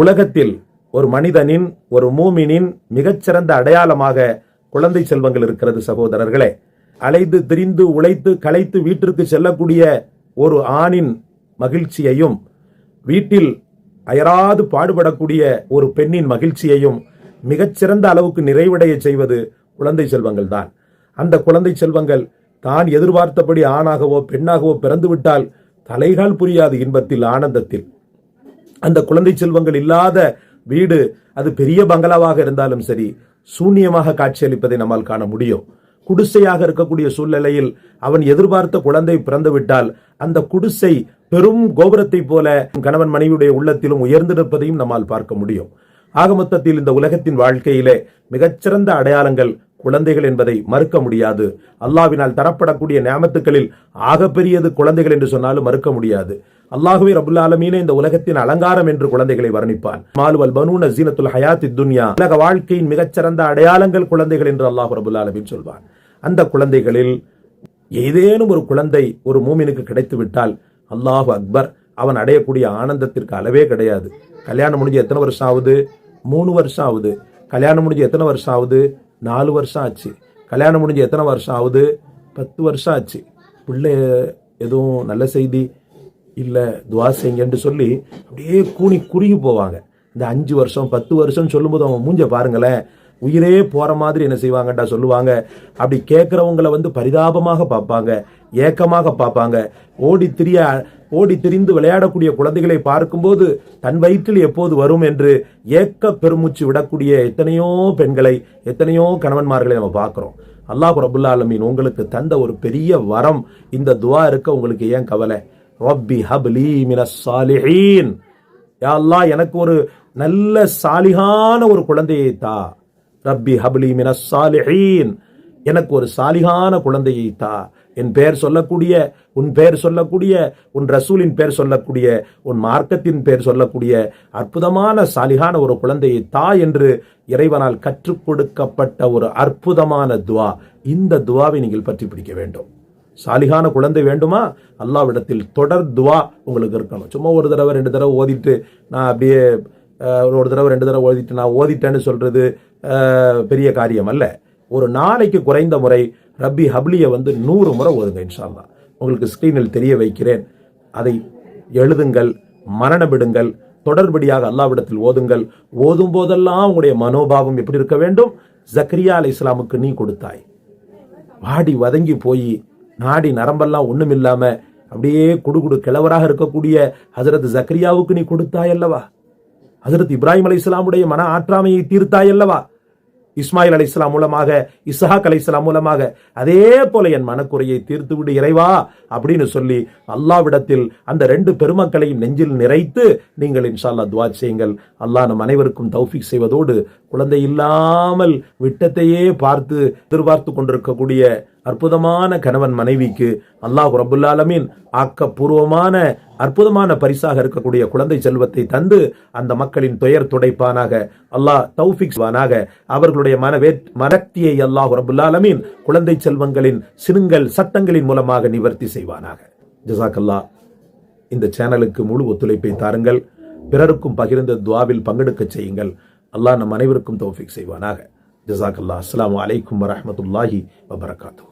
உலகத்தில் ஒரு மனிதனின் ஒரு மூமினின் மிகச்சிறந்த அடையாளமாக குழந்தை செல்வங்கள் இருக்கிறது சகோதரர்களே. அலைந்து திரிந்து உழைத்து களைத்து வீட்டிற்கு செல்லக்கூடிய ஒரு ஆணின் மகிழ்ச்சியையும் வீட்டில் அயராது பாடுபடக்கூடிய ஒரு பெண்ணின் மகிழ்ச்சியையும் மிகச்சிறந்த அளவுக்கு நிறைவடைய செய்வது குழந்தை செல்வங்கள் தான். அந்த குழந்தை செல்வங்கள் தான் எதிர்பார்த்தபடி ஆணாகவோ பெண்ணாகவோ பிறந்துவிட்டால் தலைகால் புரியாது இன்பத்தில் ஆனந்தத்தில். அந்த குழந்தை செல்வங்கள் இல்லாத வீடு அது பெரிய பங்களாவாக இருந்தாலும் சரி சூன்யமாக காட்சியளிப்பதை நம்மால் காண முடியும். குடிசையாக இருக்கக்கூடிய சூழ்நிலையில் அவன் எதிர்பார்த்த குழந்தை பிறந்துவிட்டால் அந்த குடிசை பெரும் கோபுரத்தை போல கணவன் மனைவியுடைய உள்ளத்திலும் உயர்ந்து நிற்பதையும் நம்மால் பார்க்க முடியும். ஆக மொத்தத்தில் இந்த உலகத்தின் வாழ்க்கையிலே மிகச்சிறந்த அடையாளங்கள் குழந்தைகள் என்பதை மறுக்க முடியாது. அல்லாவினால் தரப்படக்கூடிய நியமத்துக்களில் ஆகப்பெரியது குழந்தைகள் என்று சொன்னாலும் மறுக்க முடியாது. அல்லாஹுவே ரபுல் ஆலமீனே இந்த உலகத்தின் அலங்காரம் என்று குழந்தைகளை வர்ணிப்பான். மாலுவல் பனூன ஜீனத்துல் ஹயாத்தி துன்யா உலக வாழ்க்கையின் மிகச்சிறந்த அடையாளங்கள் குழந்தைகள் என்று அல்லாஹ் ரபுல் ஆலமீன் சொல்வான். அந்த குழந்தைகளில் ஏதேனும் ஒரு குழந்தை ஒரு மூமினுக்கு கிடைத்து விட்டால் அல்லாஹு அக்பர் அவன் அடையக்கூடிய ஆனந்தத்திற்கு அளவே கிடையாது. கல்யாணம் முடிஞ்சு எத்தனை வருஷம் ஆகுது? மூணு வருஷம் ஆகுது. கல்யாணம் முடிஞ்சு எத்தனை வருஷம் ஆகுது? நாலு வருஷம் ஆச்சு. கல்யாணம் முடிஞ்சு எத்தனை வருஷம் ஆகுது? பத்து வருஷம் ஆச்சு. பிள்ளை எதுவும் நல்ல செய்தி? இல்லை துவா செய்யுங்கன்னு சொல்லி அப்படியே கூனி குறுகி போவாங்க. இந்த அஞ்சு வருஷம் பத்து வருஷம்னு சொல்லும்போது அவங்க மூஞ்ச பாருங்களேன். உயிரே போகிற மாதிரி என்ன செய்வாங்கடா சொல்லுவாங்க. அப்படி கேட்குறவங்களை வந்து பரிதாபமாக பார்ப்பாங்க ஏக்கமாக பார்ப்பாங்க. ஓடி திரிய ஓடி திரிந்து விளையாடக்கூடிய குழந்தைகளை பார்க்கும்போது தன் வயிற்றில் எப்போது வரும் என்று ஏக்க பெருமூச்சு விடக்கூடிய எத்தனையோ பெண்களை எத்தனையோ கணவன்மார்களை நம்ம பார்க்குறோம். அல்லாஹ் ரபுல்லா அலமீன் உங்களுக்கு தந்த ஒரு பெரிய வரம் இந்த துவா இருக்க உங்களுக்கு ஏன் கவலை? ரப்பி ஹப்லி மினஸ் சாலிஹீன். யா எனக்கு ஒரு நல்ல சாலிகான ஒரு குழந்தையை தா. ரப்பி ஹப்லி மினஸ் சாலிஹீன். எனக்கு ஒரு சாலிகான குழந்தையை தா. என் பெயர் சொல்லக்கூடிய உன் பெயர் சொல்லக்கூடிய உன் ரசூலின் பெயர் சொல்லக்கூடிய உன் மார்க்கத்தின் பெயர் சொல்லக்கூடிய அற்புதமான சாலிகான ஒரு குழந்தையை தா என்று இறைவனால் கற்றுக் கொடுக்கப்பட்ட ஒரு அற்புதமான துவா. இந்த துவாவை நீங்கள் பற்றி பிடிக்க வேண்டும். சாலிகான குழந்தை வேண்டுமா? அல்லாவிடத்தில் தொடர் துவா உங்களுக்கு இருக்கணும். சும்மா ஒரு தடவை ரெண்டு தடவை ஓதிட்டு நான் அப்படியே ஒரு தடவை ரெண்டு தடவை ஓதிட்டு நான் ஓதிட்டேன்னு சொல்றது பெரிய காரியம் அல்ல. ஒரு நாளைக்கு குறைந்த முறை ரப்பி ஹப்லியை வந்து நூறு முறை ஓதுங்க இன்ஷா உங்களுக்கு ஸ்க்ரீனில் தெரிய வைக்கிறேன். அதை எழுதுங்கள் மரணமிடுங்கள் தொடர்படியாக அல்லாவிடத்தில் ஓதுங்கள். ஓதும் போதெல்லாம் உங்களுடைய மனோபாவம் எப்படி இருக்க வேண்டும்? ஜக்ரியா அலை இஸ்லாமுக்கு நீ கொடுத்தாய். வாடி வதங்கி போய் நாடி நரம்பெல்லாம் ஒன்றும் இல்லாமல் அப்படியே குடுகுடு கிழவராக இருக்கக்கூடிய ஹசரத் ஜக்ரியாவுக்கு நீ கொடுத்தாய் அல்லவா ஹசரத் இப்ராஹிம் அலி இஸ்லாமுடைய மன ஆற்றாமையை தீர்த்தாய் அல்லவா இஸ்மாயில் அலி இஸ்லாம் மூலமாக இஸ்ஹாக் அலி இஸ்லாம் மூலமாக அதே போல என் மனக்குறையை தீர்த்து விடு இறைவா அப்படின்னு சொல்லி அல்லாவிடத்தில் அந்த ரெண்டு பெருமக்களையும் நெஞ்சில் நிறைத்து நீங்கள் இன்ஷா அல்லாஹ் துவா செய்யுங்கள். அல்லாஹ் நம் அனைவருக்கும் தௌஃபிக் செய்வதோடு குழந்தை இல்லாமல் விட்டத்தையே பார்த்து எதிர்பார்த்து கொண்டிருக்கக்கூடிய அற்புதமான கணவன் மனைவிக்கு அல்லாஹ் ரபுல் ஆக்கப்பூர்வமான அற்புதமான பரிசாக இருக்கக்கூடிய குழந்தை செல்வத்தை தந்து அந்த மக்களின் துயர் துடைப்பானாக. அல்லாஹ் தௌஃபிக்ஸ்வானாக அவர்களுடைய மனவே மனக்தியை அல்லாஹ் ரபுல்லாலமின் குழந்தை செல்வங்களின் சிறுங்கள் சட்டங்களின் மூலமாக நிவர்த்தி செய்வானாக. ஜசாக்கல்லா இந்த சேனலுக்கு முழு ஒத்துழைப்பை தாருங்கள். பிறருக்கும் பகிர்ந்த துவாவில் பங்கெடுக்க செய்யுங்கள். அல்லாஹ் நம் அனைவருக்கும் தௌஃபிக் செய்வானாக. جزاك الله. السلام عليكم ورحمة الله وبركاته.